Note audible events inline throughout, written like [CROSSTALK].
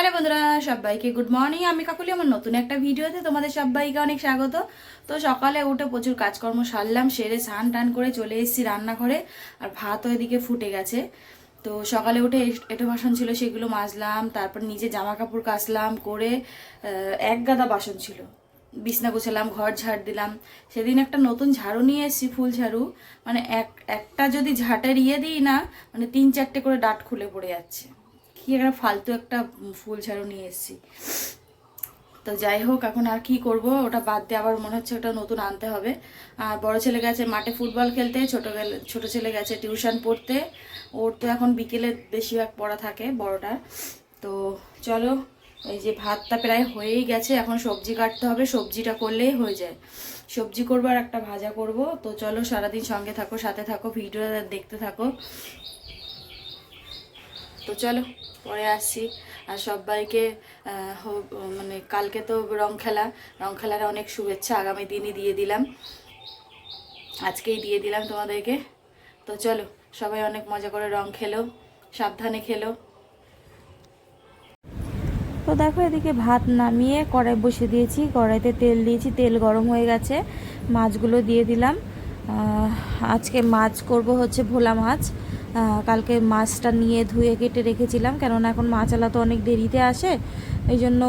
Hello বন্ধুরা, সবাইকে good morning আমি কাকুলি, আমার নতুন একটা ভিডিওতে তোমাদের সবাইকে অনেক স্বাগত। তো সকালে উঠে প্রচুর কাজকর্ম সারলাম, সেরে স্নান টান করে চলে এসেছি রান্নাঘরে, আর ভাত এদিকে ফুটে গেছে। তো সকালে উঠে এটো বাসন ছিল, সেগুলো মাজলাম, তারপর নিজে জামা কাপড় কাচলাম, করে এক গাদা বাসন ছিল। বিছনা গুছালাম, ঘর ঝাড় দিলাম। সেদিন একটা নতুন ঝাড়ু নিয়ে এসেছি, ফুল ঝাড়ু। মানে এক একটা যদি ঝাঁটের ইয়ে দিই না মানে তিন চারটে করে ডাট খুলে পড়ে যাচ্ছে। কি একটা ফালতু একটা ফুল ঝাড়ু নিয়ে এসেছি। তো যাই হোক, এখন আর কি করব? ওটা বাদ দিয়ে আবার মনে হচ্ছে ওটা নতুন আনতে হবে। আর বড় ছেলে গেছে মাঠে ফুটবল খেলতে, ছোট গেলে, ছোট ছেলে গেছে টিউশন পড়তে। ওর তো এখন বিকেলে বেশিরভাগ পড়া থাকে, বড়টার। তো চলো, এই যে ভাতটা প্রায় হয়েই গেছে, এখন সবজি কাটতে হবে, সবজিটা করলেই হয়ে যায়। সবজি করব আর একটা ভাজা করব। তো চলো সারাদিন সঙ্গে থাকো, সাথে থাকো, ভিডিওটা দেখতে থাকো। তো চলো, পরে আসছি। আর সবাইকে মানে কালকে তো রং খেলা। রং খেলার অনেক শুভেচ্ছা আগামী দিনই দিয়ে দিলাম। আজকেই দিয়ে দিলাম তোমাদেরকে। তো চলো, সবাই অনেক মজা করে রং খেলো, সাবধানে খেলো। তো দেখো, এদিকে ভাত নামিয়ে কড়াই বসে দিয়েছি। কড়াইতে তেল দিয়েছি, তেল গরম হয়ে গেছে। মাছগুলো দিয়ে দিলাম। আজকে মাছ করব হচ্ছে ভোলা মাছ। কালকে মাছটা নিয়ে ধুয়ে কেটে রেখেছিলাম, কেননা এখন মাছালা তো অনেক দেরিতে আসে, এই জন্য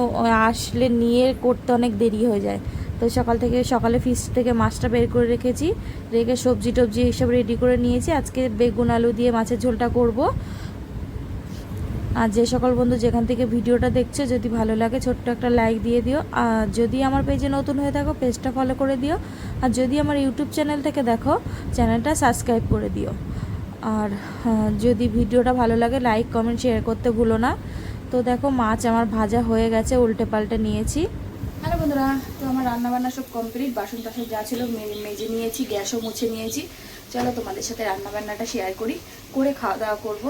আসলে নিয়ে করতে অনেক দেরি হয়ে যায়। তো সকাল থেকে, সকালে ফিস থেকে মাছটা বের করে রেখেছি, রেখে সবজি টবজি এইসব রেডি করে নিয়েছি। আজকে বেগুন, আলু দিয়ে মাছের ঝোলটা করব। আর যে সকল বন্ধু যেখান থেকে ভিডিওটা দেখছ, যদি ভালো লাগে ছোট্ট একটা লাইক দিয়ে দিও। আর যদি আমার পেজে নতুন হয়ে থাকো পেজটা ফলো করে দিও। আর যদি আমার ইউটিউব চ্যানেল থেকে দেখো চ্যানেলটা সাবস্ক্রাইব করে দিও। আর যদি ভিডিওটা ভালো লাগে লাইক কমেন্ট শেয়ার করতে ভুলো না। তো দেখো, মাছ আমার ভাজা হয়ে গেছে উল্টে পাল্টে নিয়েছি। হ্যালো বন্ধুরা, তো আমার রান্না বান্না সব কমপ্লিট বাসন টাসন যা ছিল মেজে নিয়েছি, গ্যাসও মুছে নিয়েছি। চলো তোমাদের সাথে রান্না বান্নাটা শেয়ার করি। করে খাওয়া দাওয়া করব।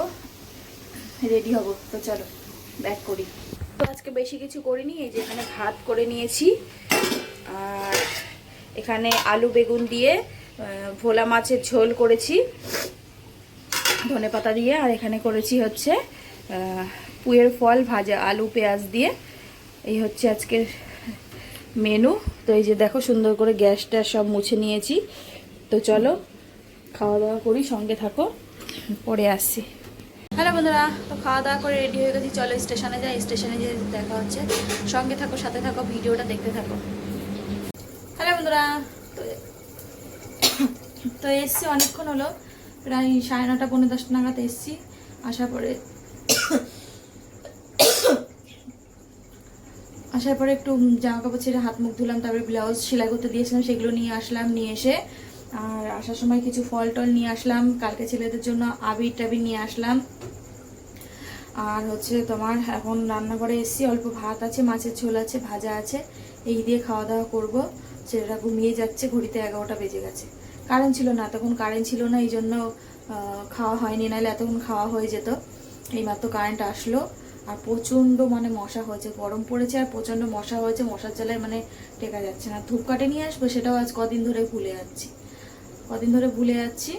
রেডি হব। তো চলো ব্যাক করি। তো আজকে বেশি কিছু করিনি, এই যে এখানে ভাত করে নিয়েছি। আর এখানে আলু বেগুন দিয়ে ভোলা মাছের ঝোল করেছি। ধনে পাতা দিয়ে, আর এখানে করেছি হচ্ছে পুয়ের ফল, ভাজা আলু, পেঁয়াজ দিয়ে। এই হচ্ছে আজকের মেনু। তো এই যে দেখো, সুন্দর করে গ্যাসটা সব মুছে নিয়েছি। তো চলো খাওয়া দাওয়া করি, সঙ্গে থাকো, পরে আসছি। হ্যালো বন্ধুরা, তো খাওয়া দাওয়া করে রেডি হয়ে গেছি। চলো স্টেশনে যাই, স্টেশনে যেয়ে দেখা হচ্ছে। সঙ্গে থাকো, সাথে থাকো, ভিডিওটা দেখতে থাকো। হ্যালো বন্ধুরা, তো এসছি, অনেকক্ষণ হলো। প্রায় সাড়ে নটা পনেরো দশটা নাগাদ এসছি। আসার পরে [COUGHS] আসার পরে একটু জামা কাপড় ছেড়ে হাত মুখ ধুলাম, তারপরে ব্লাউজ সেলাই করতে দিয়েছিলাম, সেগুলো নিয়ে আসলাম, নিয়ে এসে আর আসার সময় কিছু ফল টল নিয়ে আসলাম, কালকে ছেলেদের জন্য আবির টাবির নিয়ে আসলাম। আর হচ্ছে তোমার এখন রান্নাঘরে এসেছি, অল্প ভাত আছে, মাছের ঝোল আছে, ভাজা আছে, এই দিয়ে খাওয়া দাওয়া করব। ছেলেরা ঘুমিয়ে যাচ্ছে, ঘড়িতে এগারোটা বেজে গেছে। কারেন্ট ছিল না তখন কারেন্ট ছিল না, এই জন্য খাওয়া হয়নি, নাহলে এতক্ষণ খাওয়া হয়ে যেত। এইমাত্র কারেন্ট আসলো, আর প্রচণ্ড মানে মশা হয়েছে, গরম পড়েছে আর প্রচণ্ড মশা হয়েছে, মশার জ্বালায় মানে টেকা যাচ্ছে না। ধূপকাঠি নিয়ে আসব, সেটাও আজ কদিন ধরে ভুলে যাচ্ছি। কদিন ধরে ভুলে যাচ্ছি।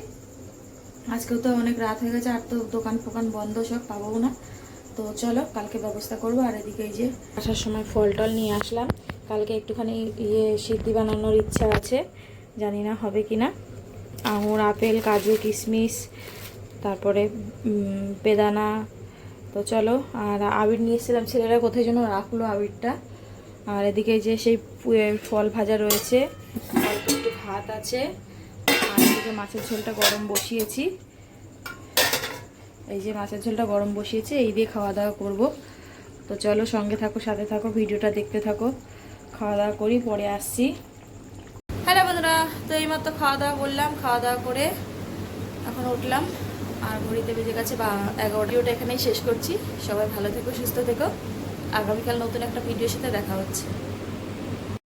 আজকেও তো অনেক রাত হয়ে গেছে, আর তো দোকান ফোকান বন্ধ, সব পাবো না। তো চলো, কালকে ব্যবস্থা করব, আর এদিকে যে আসার সময় ফল টল নিয়ে আসলাম। কালকে একটুখানি ইয়ে সিদ্ধি বানানোর ইচ্ছা আছে। জানি না হবে কি না আঙুর, আপেল, কাজু, কিশমিশ, তারপরে বেদানা। তো চলো, আর আবির নিয়ে এসেছিলাম ছেলেরা, কোথায় যেন রাখল আবিরটা। আর এদিকে যে সেই ফল ভাজা রয়েছে, একটু ভাত আছে। আর এদিকে মাছের ঝোলটা গরম বসিয়েছি। এই যে মাছের ঝোলটা গরম বসিয়েছে, এই দিয়ে খাওয়া দাওয়া করব। তো চলো, সঙ্গে থাকো, সাথে থাকো, ভিডিওটা দেখতে থাকো। খাওয়া দাওয়া করি, পরে আসছি। বন্ধুরা তো এইমাত্র খাওয়া দাওয়া করলাম, খাওয়া দাওয়া করে এখন উঠলাম আর ঘড়িতে বেজে গেছে বা এগারোটিওটা এখানেই শেষ করছি। সবাই ভালো থেকো, সুস্থ থেকো। আগামীকাল নতুন একটা ভিডিওর সাথে দেখা হচ্ছে।